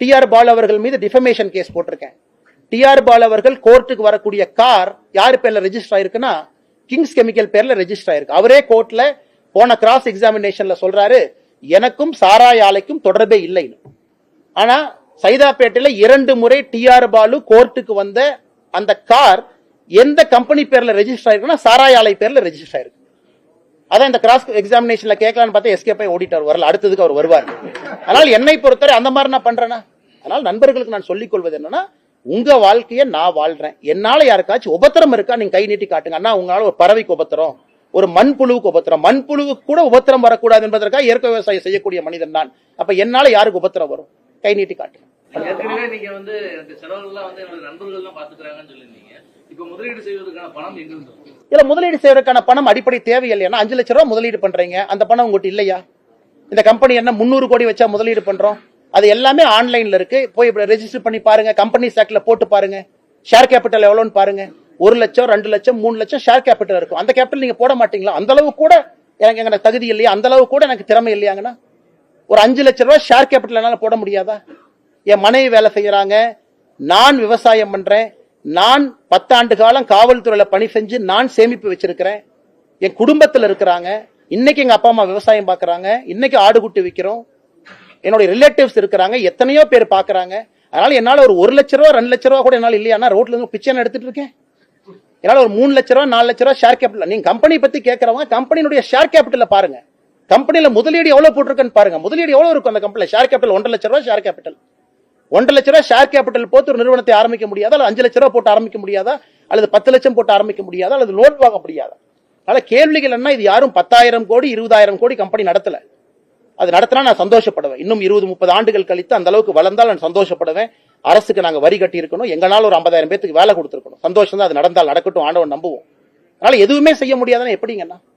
TR Paul அவர்கள் மீது defamation case போட்டிருக்கேன். டிஆர் பால் அவர்கள் கோர்ட்டுக்கு வரக்கூடிய கார் யார் பேர்ல ரெஜிஸ்டர் ஆயிருக்குன்னா கிங்ஸ் கெமிக்கல் பேர்ல ரெஜிஸ்டர் ஆயிருக்கு. அவரே கோர்ட்ல போன கிராஸ் எக்ஸாமினேஷன்ல சொல்றாரு எனக்கும் சாராய் ஆலைக்கும் தொடர்பே இல்லைன்னு. ஆனா சைதாப்பேட்டையில இரண்டு முறை டிஆர் பாலு கோர்ட்டுக்கு வந்த அந்த கார் எந்த கம்பெனி பேர்ல ரெஜிஸ்டர் ஆயிருக்குன்னா சாராய ஆலை பேர்ல ரெஜிஸ்டர் ஆயிருக்கு. அதான் இந்த கிராஸ் எக்ஸாமினேஷன்ல கேட்கலான்னு பார்த்தா எஸ்கேப் ஆகி ஓடிட்டார் வரல. அடுத்ததுக்கு அவர் வருவார். அதனால் என்னை பொறுத்தவரை அந்த மாதிரி நான் பண்றேன்னா அதனால் நண்பர்களுக்கு நான் சொல்லிக் கொள்வது என்னன்னா உங்க வாழ்க்கையை நான் வாழ்றேன். என்னால யாருக்காச்சும் உபத்திரம் இருக்கா? நீங்க கை நீட்டி காட்டுங்க. அண்ணா உங்களால ஒரு பறவைக்கு உபத்திரம் ஒரு மண்புழுவுக்கு உபத்திரம். மண்புழுவுக்கு கூட உபத்திரம் வரக்கூடாது என்பதற்காக இயற்கை விவசாயம் செய்யக்கூடிய மனிதன் நான். அப்ப என்னால யாருக்கு உபத்திரம் வரும்? கை நீட்டி காட்டுங்க. ஏற்கனவே நீங்க வந்து இந்த செலவுகள்லாம் வந்து என்னோட நண்பர்கள் எல்லாம் பாத்துக்கிறாங்கன்னு சொல்லியிருந்தீங்க. இப்ப முதலீடு செய்வதற்கான பணம் எங்க இருந்து வரும்? இதுல முதலீடு செய்வதற்கான பணம் அடிப்படை தேவை இல்லையா அஞ்சு லட்ச ரூபாய் முதலீடு பண்றீங்க. அந்த பணம் உங்ககிட்ட இல்லையா? இந்த கம்பெனி என்ன முந்நூறு கோடி வச்சா முதலீடு பண்றோம்? அது எல்லாமே ஆன்லைன்ல இருக்கு. போய் ரெஜிஸ்டர் பண்ணி பாருங்க. கம்பெனி ஆக்ட்ல போட்டு பாருங்க. ஷேர் கேபிட்டல் எவ்வளவுன்னு பாருங்க. ஒரு லட்சம் ரெண்டு லட்சம் மூணு லட்சம் ஷேர் கேபிட்டல் இருக்கும். அந்த கேபிட்டல் நீங்க போட மாட்டீங்களா? அந்த அளவு கூட எனக்கு எனக்கு தகுதி இல்லையா? அந்த அளவு கூட எனக்கு திறமை இல்லையாங்கன்னா ஒரு அஞ்சு லட்ச ரூபாய் ஷேர் கேபிட்டல் என்னால போட முடியாதா? என் மனைவி வேலை செய்யறாங்க. நான் விவசாயம் பண்றேன். நான் பத்தாண்டு காலம் காவல்துறையில பணி செஞ்சு நான் சேமிப்பு வச்சிருக்கிறேன். என் குடும்பத்தில் இருக்கிறாங்க. இன்னைக்கு எங்க அப்பா அம்மா விவசாயம் பாக்குறாங்க. இன்னைக்கு ஆடு குட்டி விற்கிறோம் என்னுடைய ரிலேட்டிவ்ஸ் இருக்கிறாங்க. எத்தனையோ பேர் பாக்குறாங்க. அதனால என்னால ஒரு ஒரு லட்ச ரூபா ரெண்டு லட்ச ரூபா கூட என்னால இல்லையா? ரோட்ல இருந்து பிச்சை எடுத்துட்டு இருக்கேன். என்னால ஒரு மூணு லட்ச ரூபா நாலு லட்ச ரூபா ஷேர் கேபிட்டல் நீங்க கம்பெனி பத்தி கேட்கறவங்க கம்பெனியுடைய ஷேர் கேபிட்டல பாருங்க. கம்பெனியில முதலீடு எவ்வளவு போட்டிருக்குன்னு பாருங்க. முதலீடு எவ்வளவு இருக்கும் அந்த கம்பெனில ஷேர் கேபிட்டல் ஒன்றரை லட்ச ரூபா ஷேர் கேபிட்டல் ஒன்றரை லட்ச ரூபா ஷேர் கேபிட்டல் போட்டு ஒரு நிறுவனத்தை ஆரம்பிக்க முடியாதா? அல்லது அஞ்சு லட்ச ரூபா போட்டு ஆரம்பிக்க முடியாதா? அல்லது பத்து லட்சம் போட்டு ஆரம்பிக்க முடியாதா? அல்லது லோன் வாங்க முடியாதா? அதனால கேள்விகள் என்ன இது யாரும் பத்தாயிரம் கோடி இருபதாயிரம் கோடி கம்பெனி நடத்தல. அது நடத்தினா நான் சந்தோஷப்படுவேன். இன்னும் இருபது முப்பது ஆண்டுகள் கழித்து அந்த அளவுக்கு வளர்ந்தால் நான் சந்தோஷப்படுவேன். அரசுக்கு நாங்கள் வரி கட்டி இருக்கணும் எங்களால் ஒரு ஐம்பதாயிரம் பேத்துக்கு வேலை கொடுத்துருக்கணும். சந்தோஷம் தான் அது நடந்தால் நடக்கட்டும் ஆண்டவன் நம்புவோம். அதனால எதுவுமே செய்ய முடியாதுன்னா எப்படிங்கண்ணா?